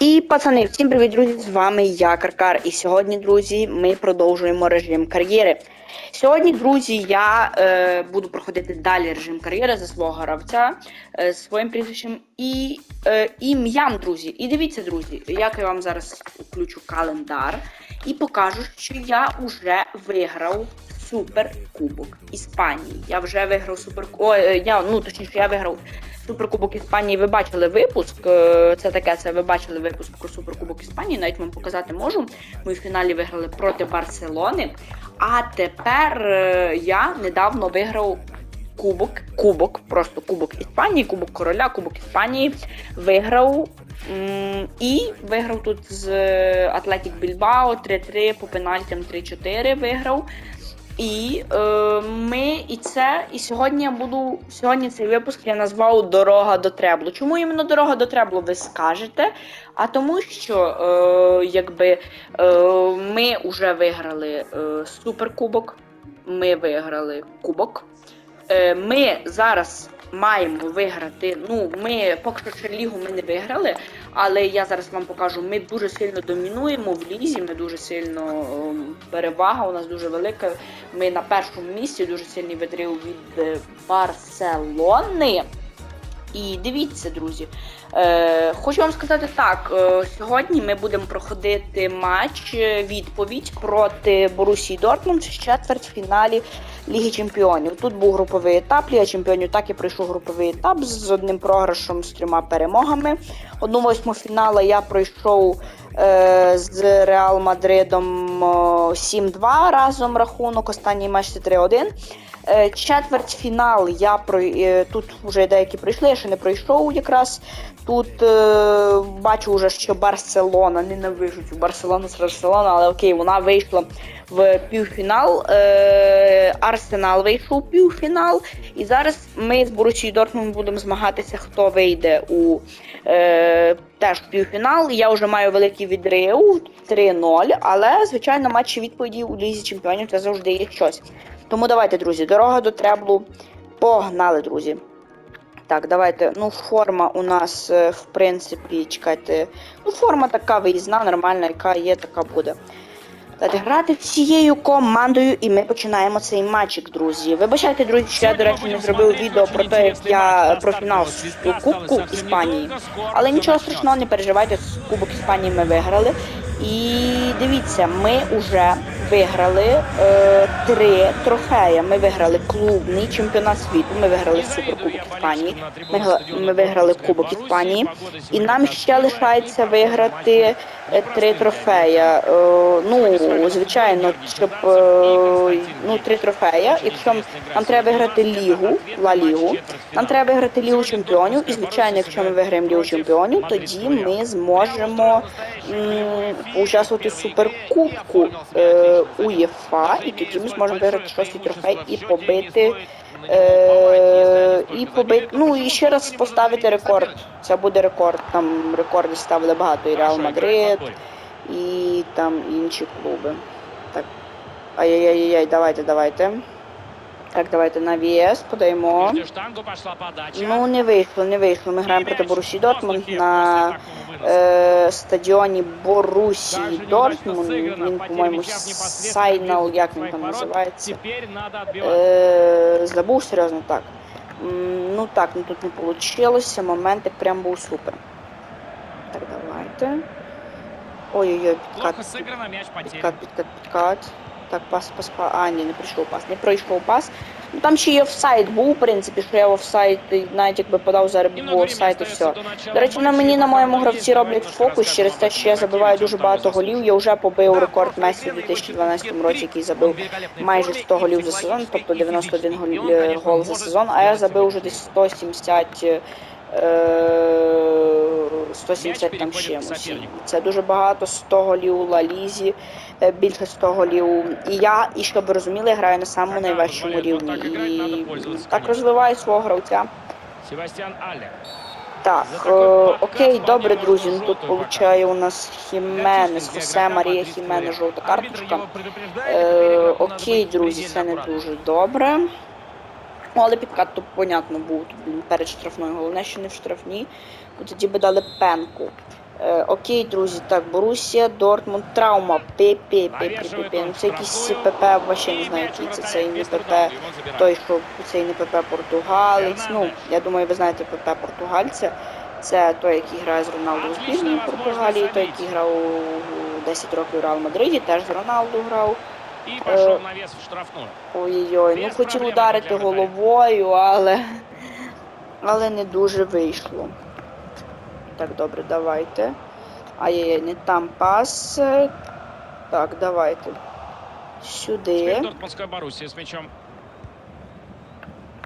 І пацани, всім привіт, друзі! З вами я, Каркар. І сьогодні, друзі, ми продовжуємо режим кар'єри. Сьогодні, друзі, я е, буду проходити далі режим кар'єри за свого гравця е, з своїм прізвищем і е, ім'ям, друзі. І дивіться, друзі, як я вам зараз включу календар і покажу, що я вже виграв суперкубок Іспанії. Я вже виграв суперкубок. Ой, е, я ну точніше, я виграв Суперкубок Іспанії ви бачили випуск. е, Це таке, це ви бачили випуск про Суперкубок Іспанії. Навіть вам показати можу. Ми в фіналі виграли проти Барселони. А тепер е, я недавно виграв кубок, кубок, просто кубок Іспанії, кубок короля, кубок Іспанії. Виграв. І виграв тут з Атлетік Більбао 3-3 по пенальтям 3-4 виграв. І е, ми і це, і сьогодні я буду. Сьогодні цей випуск я назвав Дорога до Треблу. Чому іменно дорога до Треблу, ви скажете? А тому, що е, якби е, ми вже виграли е, суперкубок, ми виграли кубок. Е, ми зараз маємо виграти. Ну, ми поки що лігу ми не виграли, але я зараз вам покажу. Ми дуже сильно домінуємо в лізі. Ми дуже сильно ем, перевага. У нас дуже велика. Ми на першому місці дуже сильний відрив від е, Барселони. І дивіться, друзі. Е, хочу вам сказати так: е, сьогодні ми будемо проходити матч е, відповідь проти Борусії Дортмунд в четвертьфіналі Ліги Чемпіонів. Тут був груповий етап. Ліга Чемпіонів так і пройшов груповий етап з одним програшем з трьома перемогами. Одну восьму фіналу я пройшов е, з Реал Мадридом 7-2 разом рахунок. Останній матч це 3-1. Е, Четвертьфінал я про е, тут вже деякі пройшли, я ще не пройшов якраз. Тут е, бачу вже, що Барселона ненавижу цю Барселону з Барселона, але окей, вона вийшла в півфінал. Е, Арсенал вийшов у півфінал. І зараз ми з Борусією Дортмунд будемо змагатися, хто вийде у е, теж півфінал. Я вже маю великий відрив 3-0, але звичайно матчі відповіді у лізі чемпіонів це завжди є щось. Тому давайте, друзі, дорога до треблу. Погнали, друзі. Так, давайте. Ну, форма у нас, е, в принципі, чекайте. Ну, форма така виїзна, нормальна, яка є, така буде. Давайте грати всією командою, і ми починаємо цей матчик, друзі. Вибачайте, друзі, що я, до речі, не зробив відео про те, як я про фінал Кубку Іспанії. Але нічого страшного, не переживайте, Кубок Іспанії ми виграли. І дивіться, ми вже виграли е, три трофеї. Ми виграли клубний чемпіонат світу, ми виграли Суперкубок Іспанії, ми, ми виграли Кубок Іспанії, і нам ще лишається виграти е, три трофея. Е, ну, звичайно, щоб е, ну, три трофея. Якщо нам треба виграти лігу, Ла Лігу, нам треба виграти Лігу Чемпіонів. І звичайно, якщо ми виграємо Лігу Чемпіонів, тоді ми зможемо м, участвувати в суперкубку е, УЄФА, і тоді ми зможемо виграти шостий трофей і побити. Е, і побити, ну і ще раз поставити рекорд. Це буде рекорд. Там рекорди ставили багато і Реал Мадрид, і там інші клуби. Так. Ай-яй-яй, давайте, давайте. Так, давайте на ВС подаємо. Ну, не вийшло, не вийшло. Ми граємо проти Борусі Дортмунд на е, стадіоні Борусі Дортмунд. Він, по-моєму, Сайнал, як він там називається. Е, забув серйозно так. Ну так, ну тут не вийшло. Моментик прям був супер. Так, давайте. Ой-ой-ой, підкат. Підкат, підкат, підкат. Так, пас, пас, пас. А, ні, не прийшов пас. Не пройшов пас. Ну там ще є офсайд був, в принципі, що я в офсайд, навіть якби подав зараз був офсайд і все. до речі, на мені на моєму гравці роблять фокус через те, що я забиваю дуже багато голів. Я вже побив рекорд Месі у 2012 році, який забив майже 100 голів за сезон, тобто 91 гол, гол за сезон, а я забив вже десь 170 е, 170 там чимось. Це дуже багато 100 голів у Ла Лізі, е, більше 100 голів. І я, і щоб ви розуміли, граю на самому найвищому рівні. І так розвиваю свого гравця. Себастьян. Так, е, окей, добре, друзі. Ну тут получає у нас Хіменес, Хосе Марія Хіменес, жовта карточка. Е, окей, друзі, це не дуже добре. Ну, але підкат то понятно був перед штрафною. Головне, що не в штрафній, бо тоді би дали пенку. Е, окей, друзі, так, Борусія, Дортмунд, травма, ПП. Ну це якийсь ПП, вообще не знаю, який це, це і не ПП, той, що цей не ПП Португалець. Ну, я думаю, ви знаєте ПП Португальця. Це той, який грає з Роналду у збірній Португалії, той, який грав 10 років у Реал Мадриді, теж з Роналду грав. И пошел навес в штрафную. Ой-ой-ой, ну хотів ударити головою, але. Але не дуже вийшло. Так, добре, давайте. Ай-яй-яй, не там пас. Так, давайте. Сюди. Боруссия с мячом.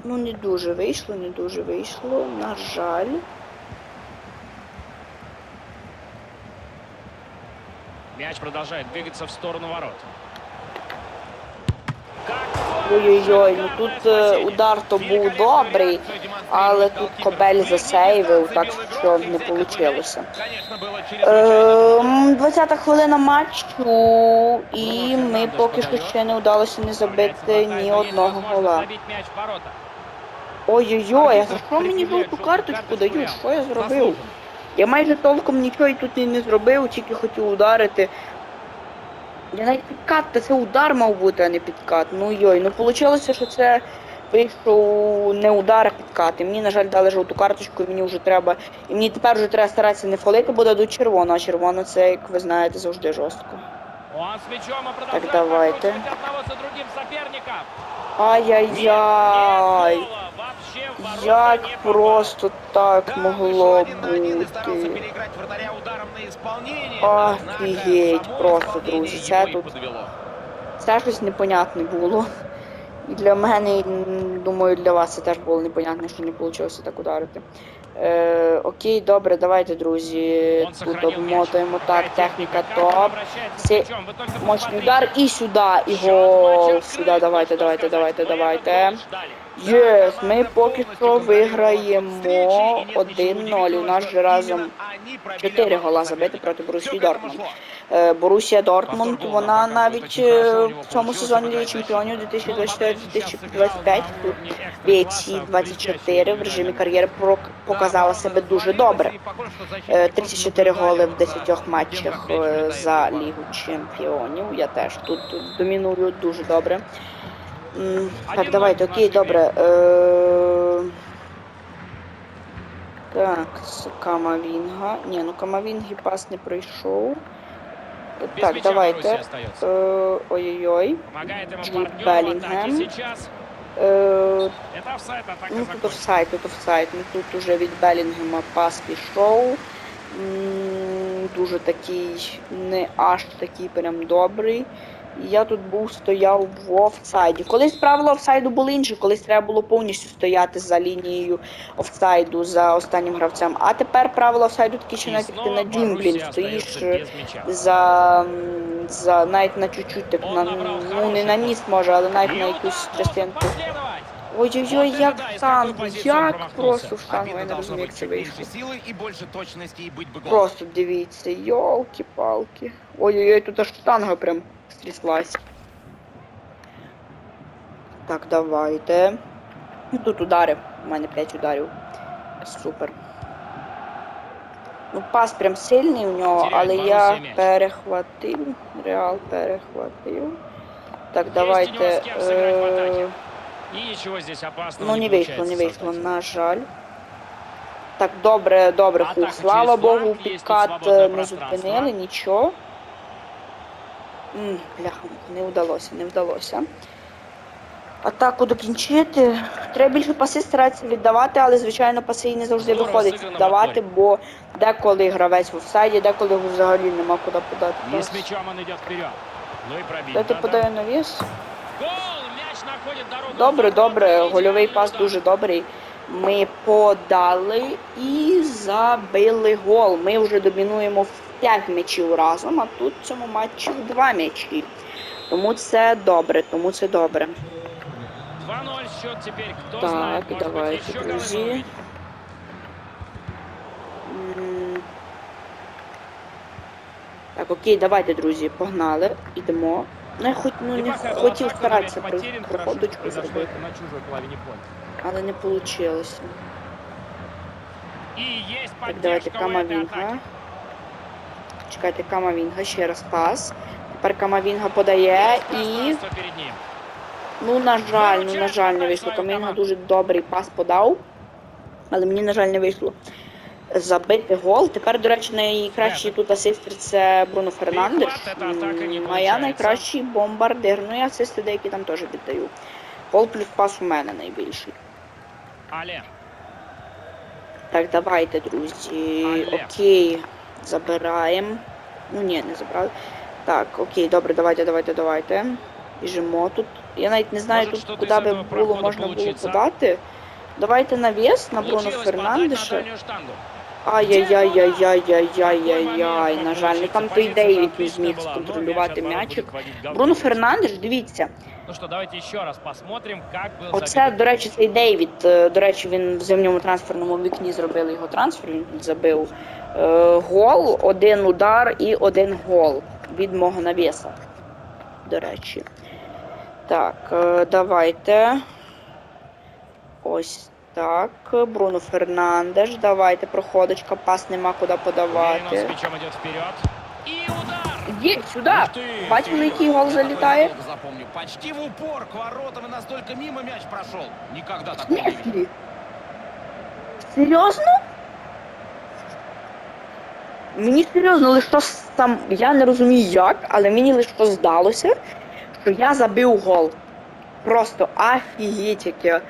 Ну, не дуже вийшло, не дуже вийшло. На жаль. Мяч продолжает двигаться в сторону ворот. Ой-ой-ой, ну тут е, удар то був добрий, але тут Кобель засейвив, так що не вийшло. Ем, 20-та хвилина матчу, і ми поки що ще не вдалося не забити ні одного гола. Ой-ой-ой, а за що мені жовту карточку дають? Що я зробив? Я майже толком нічого і тут і не зробив, тільки хотів ударити. Я навіть підкат, та це удар мав бути, а не підкат. Ну йой, ну вийшло, що це вийшов не удар, а підкат. І мені, на жаль, дали жовту карточку, і мені вже треба. І мені тепер вже треба старатися не фалити, бо дадуть червону, а червоно це, як ви знаєте, завжди жорстко. Продолжает давайте. Ай-яй-яй. Як просто так могло бути. Офігеть, просто, друзі, це тут. Це щось непонятне було. І для мене, і думаю, для вас це теж було непонятне, що не вийшло так ударити. Е, окей, добре, давайте, друзі. Он Тут сохранил мяч. обмотуємо так, Какая техніка как он топ. обращается с Це мячом. Вы только Мощний посмотрите. удар і сюди, і Счет гол. матча Сюди, открыт. давайте, Ну, давайте, что давайте, сказать, давайте. мы этого ждали. Єс, Команда ми поки повністю що контролювала ход виграємо встречи, і нет 1-0. ничего У нас удивительного, же разом що іменно вони 4 пробили гола оборону забити соперника. проти Борусії Всё к этому Дортмунд. шло. Е, Борусія Дортмунд, Повтор гола вона показує, навіть очень хорошо у е, нього в цьому получилось сезоні Ліги обыграть Чемпіонів защитника. 2024-2025 тут бійці 24 в режимі кар'єри прок- показала себе дуже добре. Е, 34 голи в 10 матчах е, за Лігу Чемпіонів. Я теж тут доміную дуже добре. Так, давайте, окей, добре. Е, Так, Камавінга. Ні, ну Камавінгі пас не пройшов. Е, Так, давайте. Е, Ой-ой-ой. Джуд партнер Е, Ну, тут офсайд, тут офсайд. Ну тут уже від Белінгема пас пішов. Дуже такий, не аж такий прям добрий. І Я тут був стояв в офсайді. Колись правила офсайду були інші, колись треба було повністю стояти за лінією офсайду за останнім гравцем. А тепер правила офсайду такі, що И навіть як ти снова на дім, блін, Боруссия стоїш остается е, без мяча. за, м, за навіть на чуть-чуть так на ну не на ніс може, але навіть И на удар якусь должен частинку. последовать. Ой-ой-ой, Вот як это да, из штангу, какой позиции он як промахнулся. просто в штангу, я Обида не должна розумію, быть як це чуть вийшло. меньше силы и больше точности, и быть бы гол. Просто дивіться, йолки-палки. Ой-ой-ой, тут аж штанга прям стряслась. Так, давайте. Ну, Тут удари. У мене 5 ударів. Супер. Ну, пас прям сильний у нього, але я перехватив. Реал перехватив. Так, давайте. Е- Ну не вийшло, не вийшло, на жаль. Так, добре, добре. Слава Богу, підкат е, не зупинили, нічого. Бляха, не вдалося, не вдалося. Атаку докінчити. Треба більше паси старатися віддавати, але звичайно паси і не завжди виходить віддавати, бо деколи гравець в офсайді, деколи взагалі нема куди подати. И пас. с мячом он вперед. Ну и пробить. Дайте подаю дорогу. Добре, добре, гольовий пас дуже добрий. Ми подали і забили гол. Ми вже домінуємо в 5 м'ячів разом, а тут в цьому матчі в 2 м'ячі. Тому це добре, тому це добре. 2-0 счет теперь. Кто Так, знает, может быть, давайте, еще кого-нибудь друзі. увидим. М. Так, окей, давайте, друзі, погнали. Ідемо. Ну я хоч ну, не Неплохая была хотів атака, старатися но мяч про потерян, хорошо, проходочку что произошло зробити, это на чужой половине поля. але не вийшло. И есть Так, давайте поддержка у этой Камавінга. чекайте, Камавінга, ще раз пас. Тепер Камавінга подає і. Ну, на жаль, ну на жаль, не вийшло. Камінга дуже добрий пас подав, але мені, на жаль, не вийшло забити гол. Тепер, до речі, найкращий тут асистер це Бруно Фернандеш. А я найкращий бомбардир. Ну, я асисти деякі там теж віддаю. Гол плюс пас у мене найбільший. Але. Так, давайте, друзі. Окей, забираємо. Ну ні, не забрали. Так, окей, добре, давайте, давайте, давайте. Біжимо тут. Я навіть не знаю Может, тут, куди би було можна було подати. Давайте навіс на Бруно Фернандеша. Ай-яй-яй-яй-яй-яй-яй-яй. На жаль, ну там той Дейвід не зміг сконтролювати м'ячик. Бруно Фернандеш, дивіться. Ну что, давайте еще раз посмотрим, как был Оце, до речі, цей Дейвід. е, До речі, він в зимньому трансферному вікні зробили його трансфер. Він забив гол, один удар і один гол від мого навіса. До речі. Так, е, давайте. Ось так. Бруно Фернандеш. Давайте, проходочка, пас нема куди подавати. Є, сюди! Ты! Бачили, який гол залітає? Запомню. Почти в упор к воротам и настолько мимо мяч прошел. Никогда такого не Серйозно? Мені серйозно лише там, я не розумію як, але мені лише здалося, що я забив гол. Просто офігеть, як я,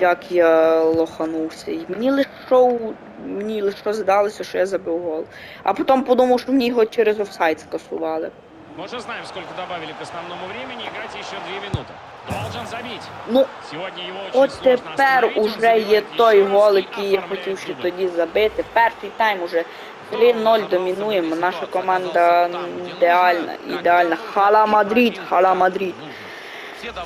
як я лоханувся. І мені лише мені лише здалося, що я забив гол. А потім подумав, що мені його через офсайд скасували. Мы уже знаем, сколько добавили к основному времени. Играть еще две минуты. Должен забить. Ну, Сегодня его очень От тепер уже є той гол, який я хотів ще тоді забити. Перший тайм уже 3-0 домінуємо. Наша команда ідеальна, ідеальна. Хала Мадрид, хала Мадрид.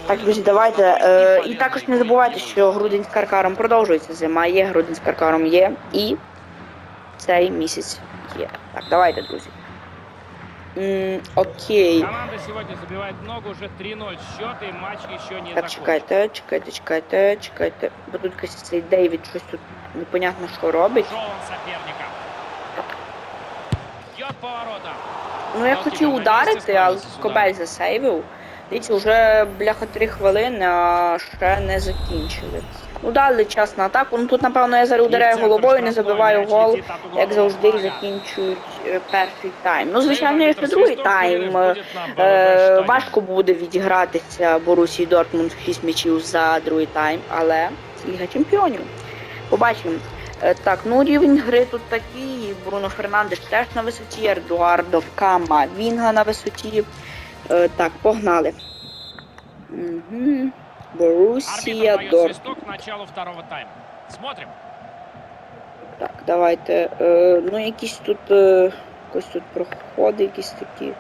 Так, друзі, давайте. Е, і також не забувайте, що грудень з каркаром продовжується. Зима є, грудень з каркаром є. І цей місяць є. Так, давайте, друзі. М, окей. Команда сегодня забивает много, уже 3-0 счет, и матч еще не Так, закончен. чекайте, чекайте, чекайте, чекайте. Бо тут якийсь цей Дейвід щось тут непонятно що робить. Он соперника. Ну я хотів ударити, але Кобель засейвив. Дивіться, вже бляха 3 хвилини, а ще не закінчили. Ну дали час на атаку. Ну тут, напевно, я зараз ударяю головою, не забиваю гол, як завжди, закінчують е, перший тайм. Ну, звичайно, якщо другий тайм. е, Е, важко буде відігратися Борусі Дортмунд 6 м'ячів за другий тайм, але Ліга Чемпіонів. Побачимо. Е, Так, ну рівень гри тут такий. Бруно Фернандеш теж на висоті, Едуардо Кама Вінга на висоті. Е, Так, погнали. Угу. Борусія Дортмунд. свисток второго тайма. Смотрим. Так, давайте. Е, ну, якісь тут. Якось тут проходи, якісь такі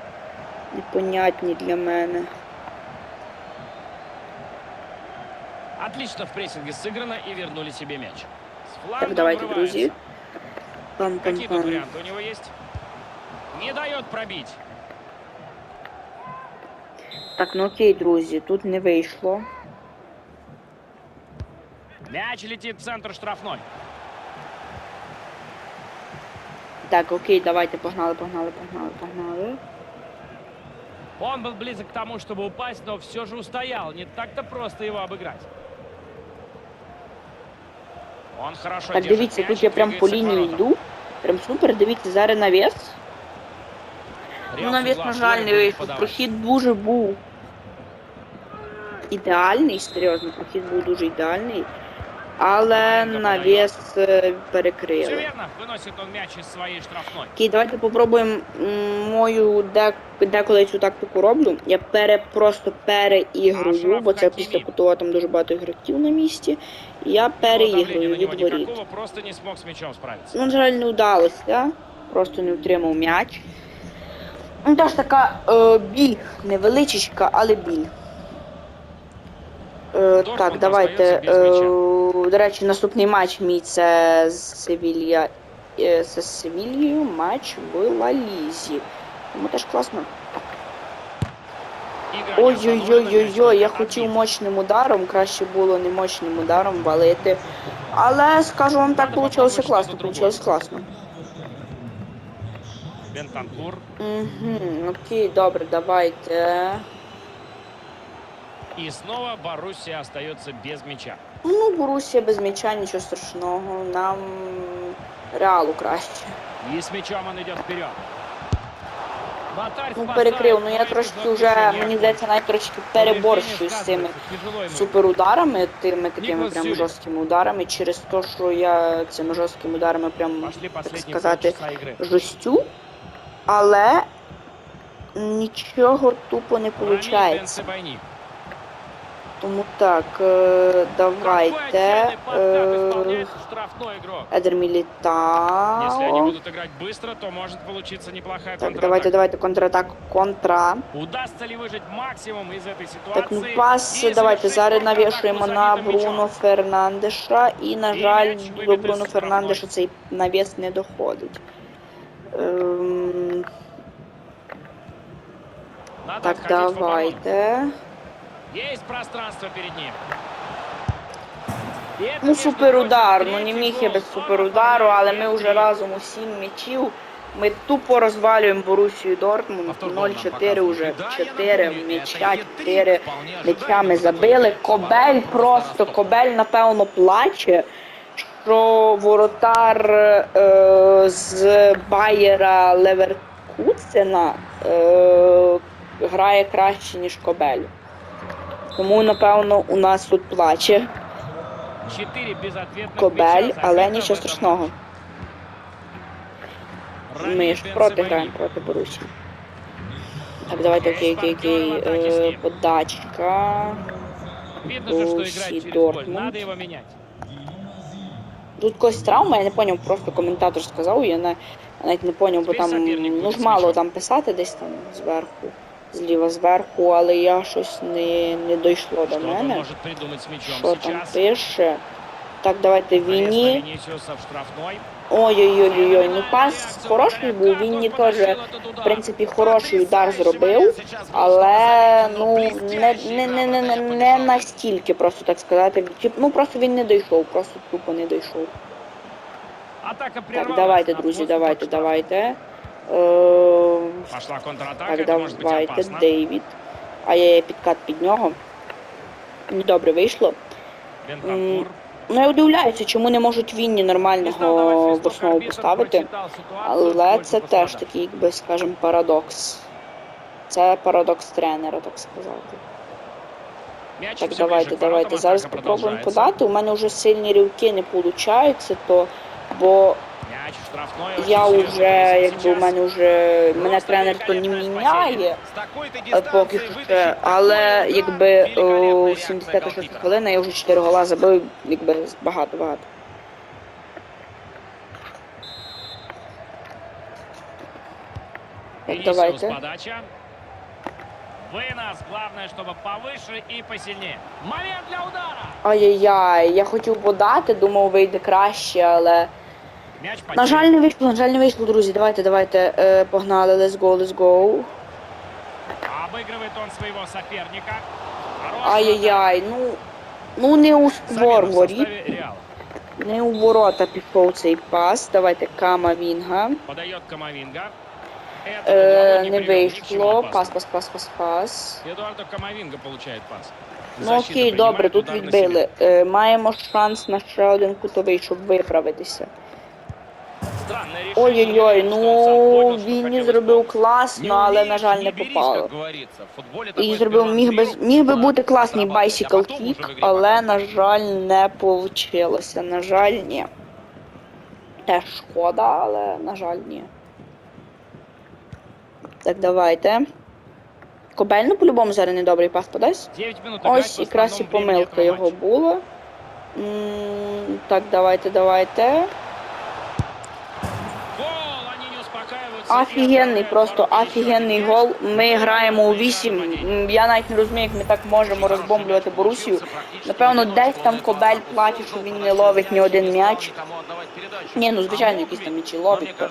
непонятні для мене. Отлично в прессинге сыграно и вернули себе мяч. Так, давайте, врывается. друзі. Какие тут Пам-пам-пам. варианты у него есть? Не дает пробить. Так, ну окей, друзі, тут не вийшло. Мяч летит в центр штрафной. Так, окей, давайте, погнали, погнали, погнали, погнали. Он был близок к тому, чтобы упасть, но все же устоял. Не так-то просто его обыграть. Так, дивіться, тут я прям по лінії йду. Прям супер, дивіться, зараз навіс. Ну, навіс, на жаль, не вийшов. Прохід дуже був ідеальний, серйозно, прохід був дуже ідеальний. Але навіс е, Все перекрили. верно. Выносит он мяч из своей штрафной. Окей, давайте попробуємо м, мою дек, деколи цю тактику роблю. Я пере, просто переігрую, бо це після кутова там дуже багато ігроків на місці. Я переіграю на него від воріт. никакого, просто не смог с мячом справиться. Ну, на жаль, не вдалося. Просто не втримав м'яч. Ну, теж така е, біль, невеличечка, але біль. Е, так, давайте. Е, до речі, наступний матч мій це з Севілья. Е, це з Севільєю матч в Ла Лізі. Тому теж класно. Ой-ой-ой-ой-ой, я хотів мощним ударом, краще було не мощним ударом валити. Але скажу вам так, вийшло класно, вийшло класно. Бентанкур. Угу, окей, добре, давайте. И снова Боруссия остается без мяча. Ну, Борусія без м'яча, нічого страшного. Нам реалу краще. И с мячом он идет вперед. Ну, перекрив. Ну я трошки вже, мені здається, навіть трошки переборщую з цими суперударами, тими такими прям жорсткими ударами, через те, що я цими жорсткими ударами прям так сказати, жостю, але нічого тупо не виходить. Бенсебайни. Тому так, е, Какой давайте. отчаянный подкат Е, исполняет штрафной игрок. Едер Если они Мілітао. будут играть быстро, то может получиться неплохая Так, давайте, контратака. давайте контратаку контра. Удастся ли выжить максимум из этой ситуации? Так, ну пас, и давайте завершить зараз контратаку навішуємо забитым на мячом? Бруно Фернандеша. І, на І жаль, м'яч до вибитий з Бруно штрафної. Фернандеша цей навіс не доходить. Ем, Надо так, отходить в оборону. давайте. Есть пространство перед ним. И это, Ну, между суперудар. прочим, Ну не третий міг я гол без снова суперудару, але ми оформляет вже три. разом у сім м'ячів. Ми тупо розвалюємо Борусію Дортмунд. Повтор гола нам 0-4 показывают. уже. Да, я 4 напомню, м'яча, это хитрик, 4 вполне м'ячами ожидаемый забили. такой Кобель поворот просто, Ростова. Кобель, напевно, плаче, що воротар е, з Байера Леверкуцена е, грає краще, ніж Кобель. Тому, напевно, у нас тут плаче Кобель, але нічого страшного. Ми ж проти граємо проти Борусі. Так, давайте окей, окей, окей. Е, подачка. Через Дортмунд. Тут когось травма, я не поняв, просто коментатор сказав, я не, навіть не поняв, бо там ну ж мало там писати десь там зверху, зліва зверху, але я щось не, не дійшло до мене. Що там пише? Так, давайте Наезд на Вінні. Винисиуса в штрафной. Ой-ой-ой, ну пас хороший був, Вінні теж, в принципі, хороший удар зробив. Але ну не, не, не, не, не настільки, просто так сказати. Ну просто він не дійшов, просто тупо не дійшов. Так, давайте, друзі, давайте, давайте. Е, Пошла контратака, так, это может быть давайте, опасно. Дейвід. А я є підкат під нього. Недобре вийшло. Бентанкур. Ну я удивляюся, чому не можуть Вінні Не стал давать нормального в свисток основу арбитр, поставити. прочитал ситуацию, Але сколько це теж пострадал. такий, якби скажем, парадокс. Це парадокс тренера, так сказати. Мяч Так, всё давайте, ближе к давайте. воротам, Зараз атака спробуємо продолжается. подати. У мене вже сильні рівки не виходить, то бо Мяч в штрафной, я очень серьезно вже, зависит якби у сейчас. мене вже мене Просто тренер то не великолепное міняє. С такой-то е, Поки дистанции що ще, вытащить але такой удар. якби Великолепная о, реакция 76 голкипера. хвилина я вже 4 гола забив, якби багато багато. Так, Винисиус давайте. подача. Вынос. Главное, чтобы повыше и посильнее. Момент для удара. Ай-яй-яй, я хотів подати, думав вийде краще, але. Мяч На потерян. жаль, не вийшло, на жаль, не вийшло, друзі. Давайте, давайте. Е, погнали, let's go, let's go. Обыгрывает он своего соперника. Хороший Ай-яй-яй, ну. Ну не у удар. створ Замена в воріт, составе Реала. не у ворота пішов цей пас. Давайте Кама Вінга. Подает Камовинга. Этот Е, удар не привел ни к чему вийшло. опасному. Пас, пас, пас, пас, пас. Эдуардо Камовинга получает пас. Ну Защита окей, принимает добре, тут удар на себя. відбили. Е, маємо шанс на ще один кутовий, щоб виправитися. Странное решение. Ой-ой-ой, что он сам ну понял, что він не хотел зробив исполнить. класно, але на жаль не берись, попало. как говорится. В футболе І такое зробив сперва міг би сбил, міг би ладно, бути класний срабатывает, а bicycle потом уже в kick, игре але на показывает. жаль не вийшло. На жаль, ні. Теж шкода, але на жаль, ні. Так, давайте. Кобель, ну по-любому зараз недобрий пас подасть. 9 минут играть, Ось в якраз і основном времени помилка этого його матча. була. М, Так, давайте, давайте. Офігенний, просто офігенний гол. Ми граємо у 8. Я навіть не розумію, як ми так можемо розбомблювати Борусію. Напевно, десь там Кобель плаче, що він не ловить ні один м'яч. Ні, ну звичайно, якісь там м'ячі ловить, то.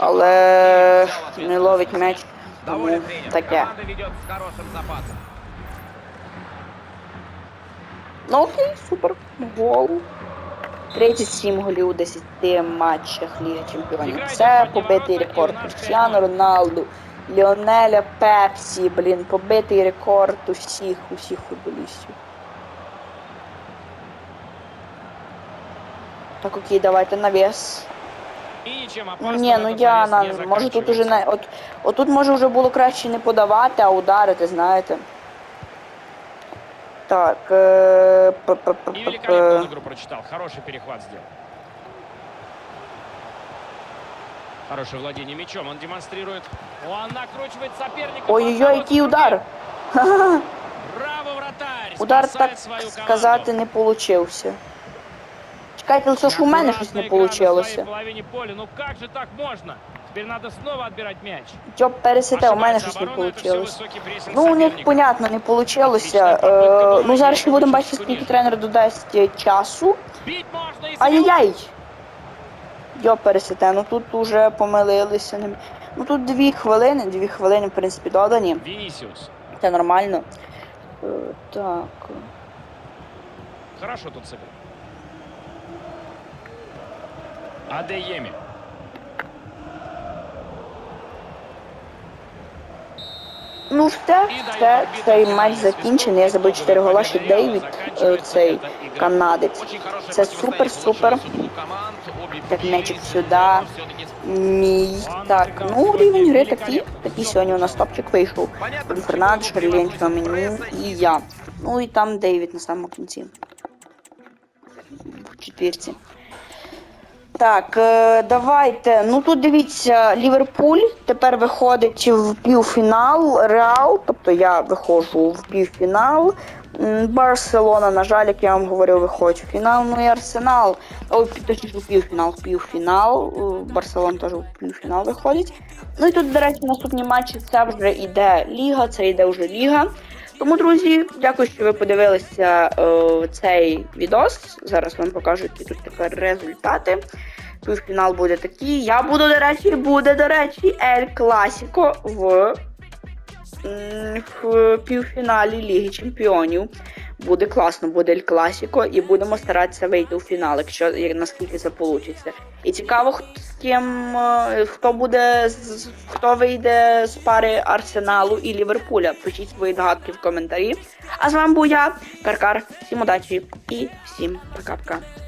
але не ловить м'яч. Тому таке. Ну окей, супер. Гол. 37 голів у 10 матчах Ліги Чемпіонів. Це побитий рекорд Крістіану Роналду, Ліонеля Пепсі, блін, побитий рекорд усіх, усіх футболістів. Так, окей, давайте. И ничем Ну ні, ну я на може тут уже не от, отут може вже було краще не подавати, а ударити, знаєте. Так. Е, п- п- п- И п- великолепную игру прочитал. Хороший перехват сделал. Хорошее владение мячом. Он демонстрирует. Он накручивает соперника. Ой-ой-ой, який удар! Браво, вратарь! Удар так сказати не получився. Чекайте, це ж у мене щось не получилося. Ну как же так можно? Теперь надо снова отбирать мяч. Йоп, пересете, у мене Ошибается щось не оборона, это всё получилось. высокий прессинг Ну, у них, соперника. понятно, не получилося. Отличная попытка была, Е, ну, зараз ще я будемо очень бачити, скільки склонен. тренер додасть е, часу. Бить можно и Ай-яй-яй! Йо, пересете, ну тут уже помилилися. не- Ну тут дві хвилини, дві хвилини, в принципі, додані. Винисиус. Це нормально. Е, Так. Хорошо тут сыграл. Адееми. Ну, все, все, цей матч закінчений. Я забив 4 гола, ще Дейвід, е, цей канадець. Це команд. Обе Так, но сюди. Мій. Так, ну рівень гри такий. Такий сьогодні у нас топчик вийшов. Шарленко, требовалось мені і я. Ну і там Дейвід на самому кінці. В четвірці. Так, е, давайте. Ну тут дивіться, Ліверпуль тепер виходить в півфінал Реал, тобто я виходжу в півфінал. Барселона, на жаль, як я вам говорив, виходить в фінал. Ну і Арсенал. Ой, точніше, в півфінал, в півфінал. Е, Барселона теж в півфінал виходить. Ну і тут, до речі, наступні матчі це вже йде Ліга, це йде вже Ліга. Тому, друзі, дякую, що ви подивилися е, цей відос. Зараз вам покажу, які тут тепер результати. Півфінал буде такий. Я буду, до речі, буде, до речі, Ель Класіко в, в півфіналі Ліги Чемпіонів. Буде класно, буде Ель Класіко, і будемо старатися вийти у фінал, якщо наскільки це вийде. І цікаво, з ким е, хто буде хто вийде з пари Арсеналу і Ліверпуля. Пишіть свої догадки в коментарі. А з вами був я, Каркар. Всім удачі і всім пока-пока.